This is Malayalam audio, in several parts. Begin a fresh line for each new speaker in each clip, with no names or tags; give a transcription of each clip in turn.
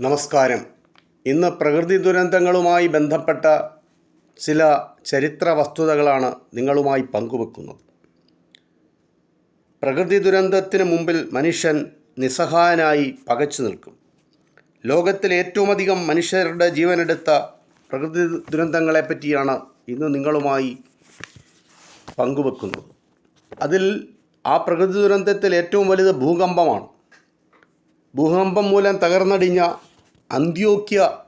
നമസ്കാരം. ഇന്ന് പ്രകൃതി ദുരന്തങ്ങളുമായി ബന്ധപ്പെട്ട ചില ചരിത്ര വസ്തുതകളാണ് നിങ്ങളുമായി പങ്കുവെക്കുന്നത്. പ്രകൃതി ദുരന്തത്തിന് മുമ്പിൽ മനുഷ്യൻ നിസ്സഹായനായി പകച്ചു നിൽക്കും. ലോകത്തിൽ ഏറ്റവുമധികം മനുഷ്യരുടെ ജീവനെടുത്ത പ്രകൃതി ദുരന്തങ്ങളെപ്പറ്റിയാണ് ഇന്ന് നിങ്ങളുമായി പങ്കുവെക്കുന്നത്. അതിൽ ആ പ്രകൃതി ദുരന്തത്തിൽ ഏറ്റവും വലുത് ഭൂകമ്പമാണ്. ഭൂകമ്പം മൂലം തകർന്നടിഞ്ഞ അന്ത്യോക്യ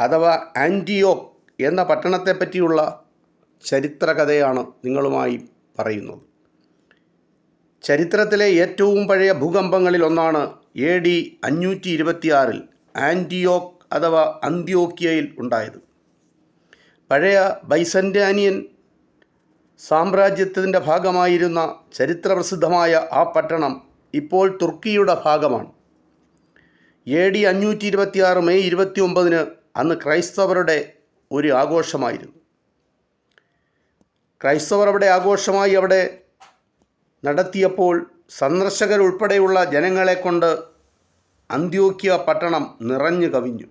അഥവാ ആന്റിയോക് എന്ന പട്ടണത്തെപ്പറ്റിയുള്ള ചരിത്രകഥയാണ് നിങ്ങളുമായി പറയുന്നത്. ചരിത്രത്തിലെ ഏറ്റവും പഴയ ഭൂകമ്പങ്ങളിൽ ഒന്നാണ് എ ഡി അഞ്ഞൂറ്റി ഇരുപത്തിയാറിൽ ആന്റിയോക് അഥവാ അന്ത്യോക്യയിൽ ഉണ്ടായത്. പഴയ ബൈസന്റാനിയൻ സാമ്രാജ്യത്തിന്റെ ഭാഗമായിരുന്ന ചരിത്രപ്രസിദ്ധമായ ആ പട്ടണം ഇപ്പോൾ തുർക്കിയുടെ ഭാഗമാണ്. എ ഡി അഞ്ഞൂറ്റി ഇരുപത്തിയാറ് മെയ് ഇരുപത്തി ഒമ്പതിന് അന്ന് ക്രൈസ്തവരുടെ ഒരു ആഘോഷമായിരുന്നു. ക്രൈസ്തവർ അവിടെ ആഘോഷമായി അവിടെ നടത്തിയപ്പോൾ സന്ദർശകരുൾപ്പെടെയുള്ള ജനങ്ങളെ കൊണ്ട് അന്ത്യോക്യ പട്ടണം നിറഞ്ഞു കവിഞ്ഞു.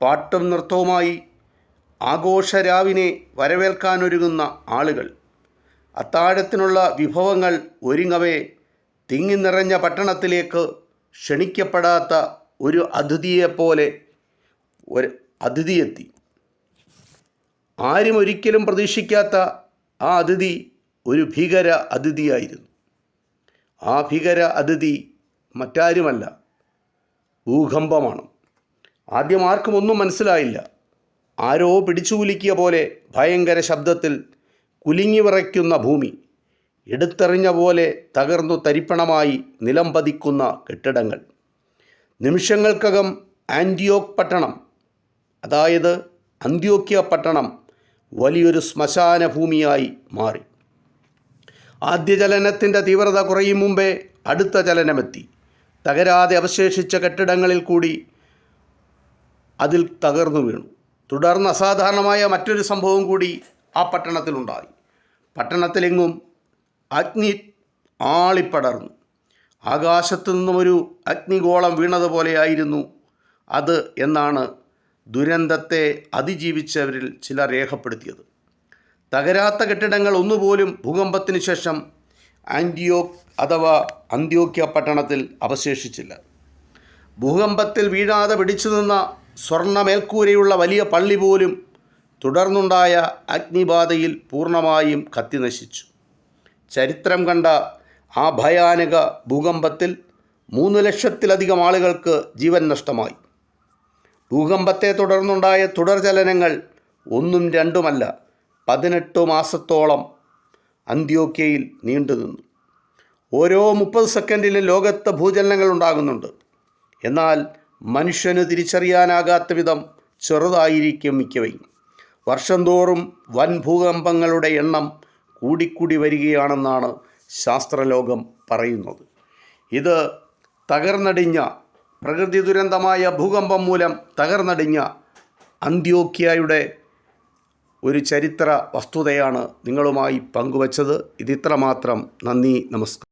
പാട്ടും നൃത്തവുമായി ആഘോഷരാവിനെ വരവേൽക്കാനൊരുങ്ങുന്ന ആളുകൾ അത്താഴത്തിനുള്ള വിഭവങ്ങൾ ഒരുങ്ങവേ തിങ്ങി നിറഞ്ഞ പട്ടണത്തിലേക്ക് ക്ഷണിക്കപ്പെടാത്ത ഒരു അതിഥിയെപ്പോലെ ഒരു അതിഥിയെത്തി. ആരും ഒരിക്കലും പ്രതീക്ഷിക്കാത്ത ആ അതിഥി ഒരു ഭീകര അതിഥിയായിരുന്നു. ആ ഭീകര അതിഥി മറ്റാരുമല്ല ഭൂകമ്പമാണ്. ആദ്യം ആർക്കും ഒന്നും മനസ്സിലായില്ല. ആരോ പിടിച്ചുകുലുക്കിയ പോലെ ഭയങ്കര ശബ്ദത്തിൽ കുലുങ്ങി വിറയ്ക്കുന്ന ഭൂമി എടുത്തെറിഞ്ഞ പോലെ തകർന്നു തരിപ്പണമായി നിലം പതിക്കുന്ന കെട്ടിടങ്ങൾ. നിമിഷങ്ങൾക്കകം ആന്റിയോക്ക് പട്ടണം അതായത് അന്ത്യോക്യ പട്ടണം വലിയൊരു ശ്മശാന ഭൂമിയായി മാറി. ആദ്യ ചലനത്തിന്റെ തീവ്രത കുറയും മുമ്പേ അടുത്ത ചലനമെത്തി. തകരാതെ അവശേഷിച്ച കെട്ടിടങ്ങളിൽ കൂടി അതിൽ തകർന്നു വീണു. തുടർന്ന് അസാധാരണമായ മറ്റൊരു സംഭവം കൂടി ആ പട്ടണത്തിലുണ്ടായി. പട്ടണത്തിലെങ്ങും അഗ്നി ആളിപ്പടർന്നു. ആകാശത്തു നിന്നും ഒരു അഗ്നിഗോളം വീണതുപോലെയായിരുന്നു അത് എന്നാണ് ദുരന്തത്തെ അതിജീവിച്ചവരിൽ ചിലർ രേഖപ്പെടുത്തിയത്. തകരാത്ത കെട്ടിടങ്ങൾ ഒന്നുപോലും ഭൂകമ്പത്തിന് ശേഷം ആന്റിയോ അഥവാ അന്ത്യോക്യ പട്ടണത്തിൽ അവശേഷിച്ചില്ല. ഭൂകമ്പത്തിൽ വീഴാതെ പിടിച്ചു നിന്ന സ്വർണ മേൽക്കൂരയുള്ള വലിയ പള്ളി പോലും തുടർന്നുണ്ടായ അഗ്നിബാധയിൽ പൂർണമായും കത്തിനശിച്ചു. ചരിത്രം കണ്ട ആ ഭയാനക ഭൂകമ്പത്തിൽ മൂന്ന് ലക്ഷത്തിലധികം ആളുകൾക്ക് ജീവൻ നഷ്ടമായി. ഭൂകമ്പത്തെ തുടർന്നുണ്ടായ തുടർചലനങ്ങൾ ഒന്നും രണ്ടുമല്ല പതിനെട്ട് മാസത്തോളം അന്ത്യോക്യയിൽ നീണ്ടുനിന്നു ഓരോ മുപ്പത് സെക്കൻഡിലും ലോകത്ത് ഭൂചലനങ്ങൾ ഉണ്ടാകുന്നുണ്ട്. എന്നാൽ മനുഷ്യന് തിരിച്ചറിയാനാകാത്ത വിധം ചെറുതായിരിക്കും മിക്കവയും. വർഷം തോറും വൻ ഭൂകമ്പങ്ങളുടെ എണ്ണം കൂടിക്കൂടി വരികയാണെന്നാണ് ശാസ്ത്രലോകം പറയുന്നത്. ഇത് തകർന്നടിഞ്ഞ പ്രകൃതി ദുരന്തമായ ഭൂകമ്പം മൂലം തകർന്നടിഞ്ഞ അന്ത്യോക്യയുടെ ഒരു ചരിത്ര വസ്തുതയാണ് നിങ്ങളുമായി പങ്കുവച്ചത്. ഇതിത്രമാത്രം. നന്ദി നമസ്കാരം.